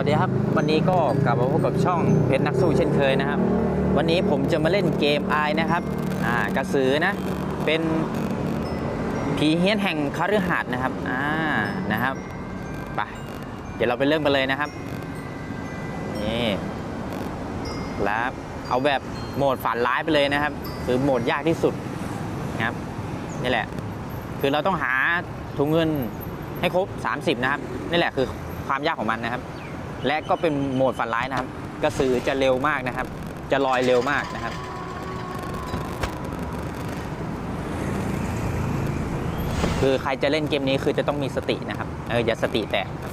วัสดีครับ วันนี้ก็กลับมาพบกับช่องเพชรนักสู้เช่นเคยนะครับ วันนี้ผมจะมาเล่นเกมไอนะครับอ่ากระสือนะ เป็นผีเฮี้ยนแห่งคฤหาสน์นะครับอ่านะครับไปเดี๋ยวเราไปเริ่มกันเลยนะครับนี่ครับเอาแบบโหมดฝันร้ายไปเลยนะครับคือโหมดยากที่สุดนะครับนี่แหละ คือเราต้องหาถุงเงินให้ครบ 30 นะครับ นี่แหละคือความยากของมันนะครับ และก็เป็นโหมดฝันร้ายนะครับ กระสือจะเร็วมากนะครับ จะลอยเร็วมากนะครับ คือใครจะเล่นเกมนี้คือจะต้องมีสตินะครับเอออย่าสติแตกครับ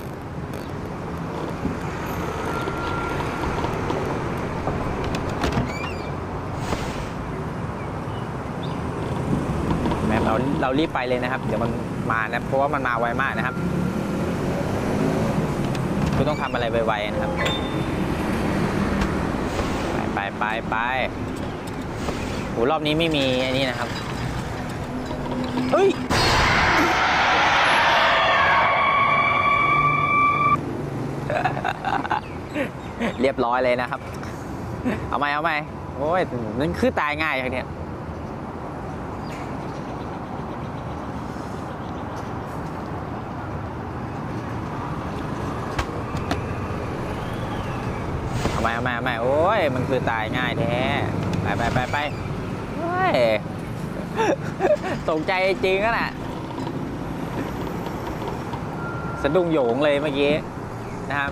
แม่เราเรารีบไปเลยนะครับ เดี๋ยวมันมานะเพราะว่ามันมาไวมากนะครับ คุณต้องทำอะไรไวๆนะครับ ไปไปไปไปโหรอบนี้ไม่มีอันนี้นะครับ เฮ้ย เรียบร้อยเลยนะครับ เอาไหมเอาไหมโอ้ยนั่นคือตายง่ายอย่างเนี้ย ไมเอาไมเอาไม่โอ้ย มันคือตายง่ายแท้ ไปไปไปไปโอ้ยตกใจจริงอะน่ะสะดุ้งโหยงเลยเมื่อกี้ นะครับ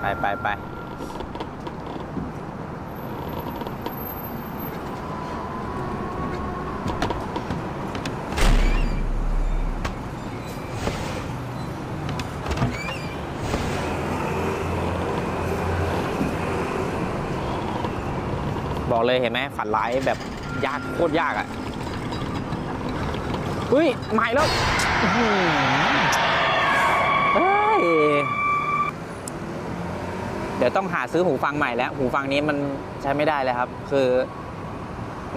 ไปไปไป บอกเลยเห็นไหมฝันร้ายแบบยากโคตรยากอะ่ะอุ้ยใหม่แล้วเฮ้ยเดี๋ยวต้องหาซื้อหูฟังใหม่แล้ว หูฟังนี้มันใช้ไม่ได้เลยครับ คือ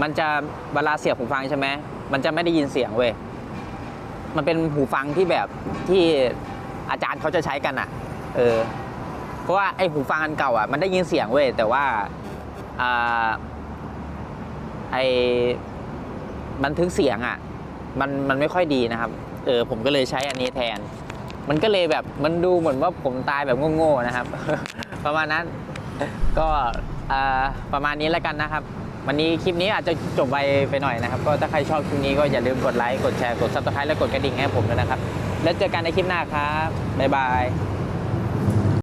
มันจะเวลาเสียบหูฟังใช่ไหมมันจะไม่ได้ยินเสียงเว้ยมันเป็นหูฟังที่แบบที่อาจารย์เขาจะใช้กันอะ เออ เพราะว่าไอหูฟังอันเก่าอะมันได้ยินเสียงเว้ยแต่ว่า ไอบันทึกเสียงอะมันมันไม่ค่อยดีนะครับ เออผมก็เลยใช้อันนี้แทน มันก็เลยแบบมันดูเหมือนว่าผมตายแบบโง่ๆนะครับ ประมาณนั้นก็ประมาณนี้แล้วกันนะครับ วันนี้คลิปนี้อาจจะจบไวไปหน่อยนะครับ ก็ถ้าใครชอบคลิปนี้ก็อย่าลืมกดไลค์กดแชร์กดซับสไครต์และกดกระดิ่งให้ผมด้วยนะครับ แล้วเจอกันในคลิปหน้าครับบ๊ายบาย